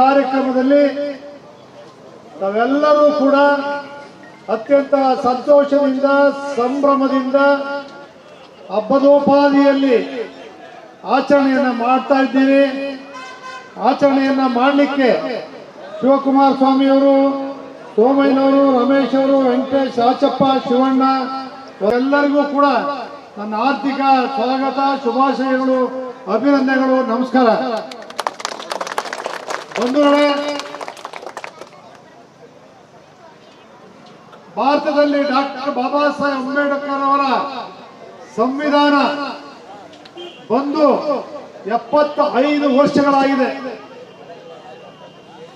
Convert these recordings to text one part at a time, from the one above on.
ಕಾರ್ಯಕ್ರಮದಲ್ಲಿ ತಾವೆಲ್ಲರೂ ಕೂಡ ಅತ್ಯಂತ ಸಂತೋಷದಿಂದ, ಸಂಭ್ರಮದಿಂದ ಹಬ್ಬದೋಪಾದಿಯಲ್ಲಿ ಆಚರಣೆಯನ್ನು ಮಾಡ್ತಾ ಇದ್ದೀವಿ ಆಚರಣೆಯನ್ನು ಮಾಡಲಿಕ್ಕೆ ಶಿವಕುಮಾರ ಸ್ವಾಮಿಯವರು, ಸೋಮಯ್ಯನವರು ರಮೇಶ್ ಅವರು ವೆಂಕಟೇಶ್ ಆಚಪ್ಪ ಶಿವಣ್ಣ, ಎಲ್ಲರಿಗೂ ಕೂಡ ನನ್ನ ಆರ್ಥಿಕ ಸ್ವಾಗತ, ಶುಭಾಶಯಗಳು, ಅಭಿನಂದನೆಗಳು, ನಮಸ್ಕಾರ. ಭಾರತದಲ್ಲಿ ಡಾಕ್ಟರ್ ಬಾಬಾ ಸಾಹೇಬ್ ಅಂಬೇಡ್ಕರ್ ಅವರ ಸಂವಿಧಾನ ಬಂದು ಎಪ್ಪತ್ತ ಐದು ವರ್ಷಗಳಾಗಿದೆ.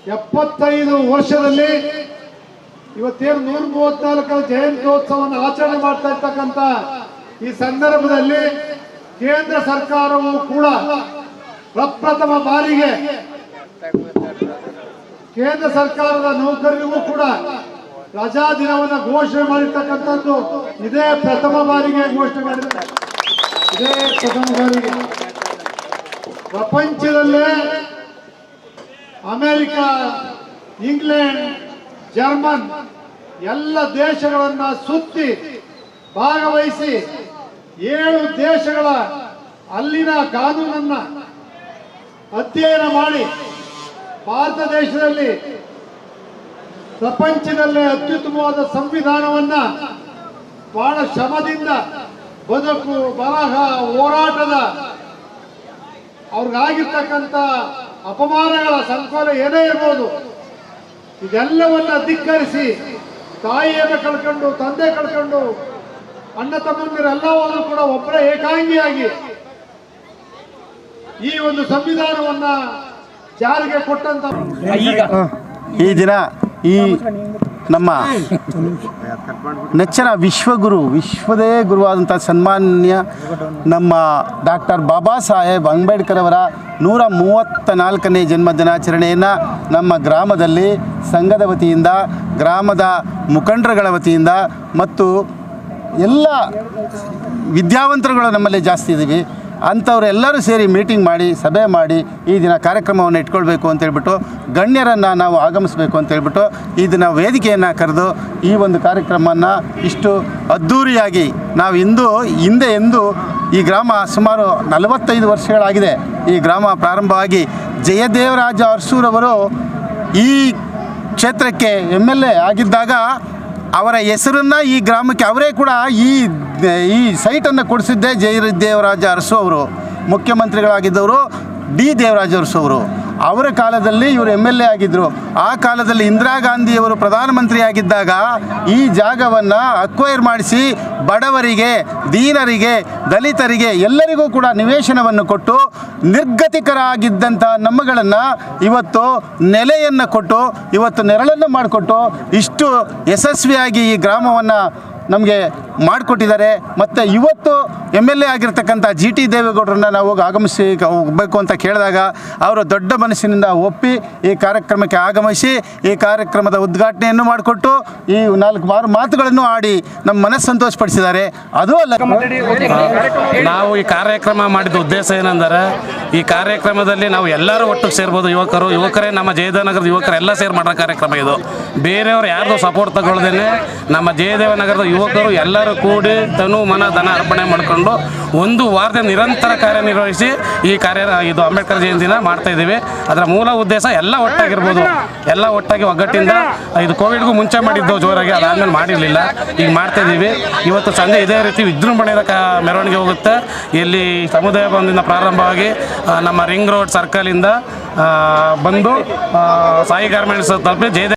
ಎಪ್ಪತ್ತೈದು ವರ್ಷದಲ್ಲಿ ಇವತ್ತೇನು ನೂರ ಮೂವತ್ನಾಲ್ಕರ ಜಯಂತ್ಯೋತ್ಸವವನ್ನು ಆಚರಣೆ ಮಾಡ್ತಾ ಇರ್ತಕ್ಕಂಥ ಈ ಸಂದರ್ಭದಲ್ಲಿ ಕೇಂದ್ರ ಸರ್ಕಾರವು ಕೂಡ ಪ್ರಪ್ರಥಮ ಬಾರಿಗೆ ಕೇಂದ್ರ ಸರ್ಕಾರದ ನೌಕರರಿಗೂ ಕೂಡ ರಜಾ ದಿನವನ್ನು ಘೋಷಣೆ ಮಾಡಿರ್ತಕ್ಕಂಥದ್ದು ಇದೇ ಪ್ರಥಮ ಬಾರಿಗೆ ಘೋಷಣೆ ಮಾಡಿದ್ದಾರೆ. ಇದೇ ಪ್ರಥಮ ಬಾರಿಗೆ. ಪ್ರಪಂಚದಲ್ಲೇ ಅಮೆರಿಕ, ಇಂಗ್ಲೆಂಡ್, ಜರ್ಮನ್ ಎಲ್ಲ ದೇಶಗಳನ್ನ ಸುತ್ತಿ ಭಾಗವಹಿಸಿ ಏಳು ದೇಶಗಳ ಅಲ್ಲಿನ ಕಾನೂನನ್ನ ಅಧ್ಯಯನ ಮಾಡಿ ಭಾರತ ದೇಶದಲ್ಲಿ ಪ್ರಪಂಚದಲ್ಲೇ ಅತ್ಯುತ್ತಮವಾದ ಸಂವಿಧಾನವನ್ನ ಬಹಳ ಶ್ರಮದಿಂದ ಬದುಕು, ಬರಹ, ಹೋರಾಟದ ಅವ್ರಿಗಾಗಿರ್ತಕ್ಕಂಥ ಅಪಮಾನಗಳ ಸಂಕೋಲ ಏನೇ ಇರ್ಬೋದು, ಇದೆಲ್ಲವನ್ನ ಧಿಕ್ಕರಿಸಿ ತಾಯಿಯನ್ನು ಕಳ್ಕೊಂಡು, ತಂದೆ ಕಳ್ಕೊಂಡು, ಅಣ್ಣ ತಮ್ಮಂದಿರೆಲ್ಲವನ್ನೂ ಕೂಡ ಒಬ್ಬರೇ ಏಕಾಂಗಿಯಾಗಿ ಈ ಒಂದು ಸಂವಿಧಾನವನ್ನ ಜಾರಿಗೆ ಕೊಟ್ಟಂತ ಈ ದಿನ ಈ ನಮ್ಮ ನೆಚ್ಚಿನ ವಿಶ್ವಗುರು ವಿಶ್ವದೇ ಗುರುವಾದಂಥ ಸನ್ಮಾನ್ಯ ನಮ್ಮ ಡಾಕ್ಟರ್ ಬಾಬಾ ಸಾಹೇಬ್ ಅಂಬೇಡ್ಕರ್ ಅವರ ನೂರ ಮೂವತ್ತ ನಾಲ್ಕನೇ ಜನ್ಮ ದಿನಾಚರಣೆಯನ್ನು ನಮ್ಮ ಗ್ರಾಮದಲ್ಲಿ ಸಂಘದ ವತಿಯಿಂದ ಗ್ರಾಮದ ಮುಖಂಡರುಗಳ ವತಿಯಿಂದ ಮತ್ತು ಎಲ್ಲ ವಿದ್ಯಾವಂತರುಗಳು ನಮ್ಮಲ್ಲಿ ಜಾಸ್ತಿ ಇದ್ದೀವಿ. ಅಂಥವರೆಲ್ಲರೂ ಸೇರಿ ಮೀಟಿಂಗ್ ಮಾಡಿ, ಸಭೆ ಮಾಡಿ ಈ ದಿನ ಕಾರ್ಯಕ್ರಮವನ್ನು ಇಟ್ಕೊಳ್ಬೇಕು ಅಂತೇಳ್ಬಿಟ್ಟು ಗಣ್ಯರನ್ನು ನಾವು ಆಗಮಿಸಬೇಕು ಅಂತೇಳ್ಬಿಟ್ಟು ಈ ದಿನ ವೇದಿಕೆಯನ್ನು ಕರೆದು ಈ ಒಂದು ಕಾರ್ಯಕ್ರಮವನ್ನು ಇಷ್ಟು ಅದ್ಧೂರಿಯಾಗಿ ನಾವು ಇಂದು ಹಿಂದೆ ಎಂದು ಈ ಗ್ರಾಮ ಸುಮಾರು ನಲವತ್ತೈದು ವರ್ಷಗಳಾಗಿದೆ. ಈ ಗ್ರಾಮ ಪ್ರಾರಂಭವಾಗಿ ಜಯದೇವರಾಜ ಅರ್ಸೂರವರು ಈ ಕ್ಷೇತ್ರಕ್ಕೆ ಎಂ ಆಗಿದ್ದಾಗ ಅವರ ಹೆಸರನ್ನ ಈ ಗ್ರಾಮಕ್ಕೆ ಅವರೇ ಕೂಡ ಈ ಈ ಸೈಟನ್ನು ಕೊಡಿಸಿದ್ದೇ. ಜಯದೇವರಾಜ ಅರಸು ಅವರು, ಮುಖ್ಯಮಂತ್ರಿಗಳಾಗಿದ್ದವರು, ಡಿ ದೇವರಾಜ ಅರಸು ಅವರು. ಅವರ ಕಾಲದಲ್ಲಿ ಇವರು ಎಂ ಎಲ್ ಎ ಆಗಿದ್ದರು ಆ ಕಾಲದಲ್ಲಿ ಇಂದಿರಾ ಗಾಂಧಿಯವರು ಪ್ರಧಾನಮಂತ್ರಿ ಆಗಿದ್ದಾಗ ಈ ಜಾಗವನ್ನು ಅಕ್ವೈರ್ ಮಾಡಿಸಿ ಬಡವರಿಗೆ, ದೀನರಿಗೆ, ದಲಿತರಿಗೆ ಎಲ್ಲರಿಗೂ ಕೂಡ ನಿವೇಶನವನ್ನು ಕೊಟ್ಟು ನಿರ್ಗತಿಕರಾಗಿದ್ದಂಥ ನಮ್ಮಗಳನ್ನು ಇವತ್ತು ನೆಲೆಯನ್ನು ಕೊಟ್ಟು, ಇವತ್ತು ನೆರಳನ್ನು ಮಾಡಿಕೊಟ್ಟು ಇಷ್ಟು ಯಶಸ್ವಿಯಾಗಿ ಈ ಗ್ರಾಮವನ್ನು ನಮಗೆ ಮಾಡಿಕೊಟ್ಟಿದ್ದಾರೆ. ಮತ್ತು ಇವತ್ತು ಎಂ ಎಲ್ ಎ ಆಗಿರ್ತಕ್ಕಂಥ ಜಿ ಟಿ ದೇವೇಗೌಡರನ್ನ ನಾವು ಆಗಮಿಸಿ ಹೋಗಬೇಕು ಅಂತ ಕೇಳಿದಾಗ ಅವರು ದೊಡ್ಡ ಮನಸ್ಸಿನಿಂದ ಒಪ್ಪಿ ಈ ಕಾರ್ಯಕ್ರಮಕ್ಕೆ ಆಗಮಿಸಿ ಈ ಕಾರ್ಯಕ್ರಮದ ಉದ್ಘಾಟನೆಯನ್ನು ಮಾಡಿಕೊಟ್ಟು ಈ ನಾಲ್ಕು ಮಾರು ಮಾತುಗಳನ್ನು ಆಡಿ ನಮ್ಮ ಮನಸ್ಸು ಸಂತೋಷಪಡಿಸಿದ್ದಾರೆ. ಅದು ಅಲ್ಲ. ನಾವು ಈ ಕಾರ್ಯಕ್ರಮ ಮಾಡಿದ ಉದ್ದೇಶ ಏನಂದರೆ, ಈ ಕಾರ್ಯಕ್ರಮದಲ್ಲಿ ನಾವು ಎಲ್ಲರೂ ಒಟ್ಟಿಗೆ ಸೇರ್ಬೋದು, ಯುವಕರು. ಯುವಕರೇ ನಮ್ಮ ಜಯದೇವನಗರದ ಯುವಕರೆಲ್ಲ ಸೇರಿ ಮಾಡೋ ಕಾರ್ಯಕ್ರಮ ಇದು. ಬೇರೆಯವರು ಯಾರ್ದು ಸಪೋರ್ಟ್ ತಗೊಳ್ದೇನೆ, ನಮ್ಮ ಜಯದೇವ ನಗರದ ಯುವಕರು ಎಲ್ಲರೂ ಕೂಡಿ ತನು ಮನ ಧನ ಅರ್ಪಣೆ ಮಾಡಿಕೊಂಡು ಒಂದು ವಾರದ ನಿರಂತರ ಕಾರ್ಯನಿರ್ವಹಿಸಿ ಈ ಕಾರ್ಯ ಇದು ಅಂಬೇಡ್ಕರ್ ಜಯಂತಿನ ಮಾಡ್ತಾ ಇದ್ದೀವಿ. ಅದರ ಮೂಲ ಉದ್ದೇಶ ಎಲ್ಲ ಒಟ್ಟಾಗಿರ್ಬೋದು. ಎಲ್ಲ ಒಟ್ಟಾಗಿ ಒಗ್ಗಟ್ಟಿಂದ ಇದು ಕೋವಿಡ್ಗೂ ಮುಂಚೆ ಮಾಡಿದ್ದು ಜೋರಾಗಿ, ಅದಾದಮೇಲೆ ಮಾಡಿರಲಿಲ್ಲ. ಈಗ ಮಾಡ್ತಾ ಇದ್ದೀವಿ. ಇವತ್ತು ಸಂಜೆ ಇದೇ ರೀತಿ ವಿಜೃಂಭಣೆಯ ಮೆರವಣಿಗೆ ಹೋಗುತ್ತೆ. ಇಲ್ಲಿ ಸಮುದಾಯ ಭವನದಿಂದ ಪ್ರಾರಂಭವಾಗಿ ನಮ್ಮ ರಿಂಗ್ ರೋಡ್ ಸರ್ಕಲಿಂದ ಬಂದು ಸಾಯಿ ಗಾರ್ಮೆಂಟ್ಸ್ ತಲುಪಿ ಜಯದೇವ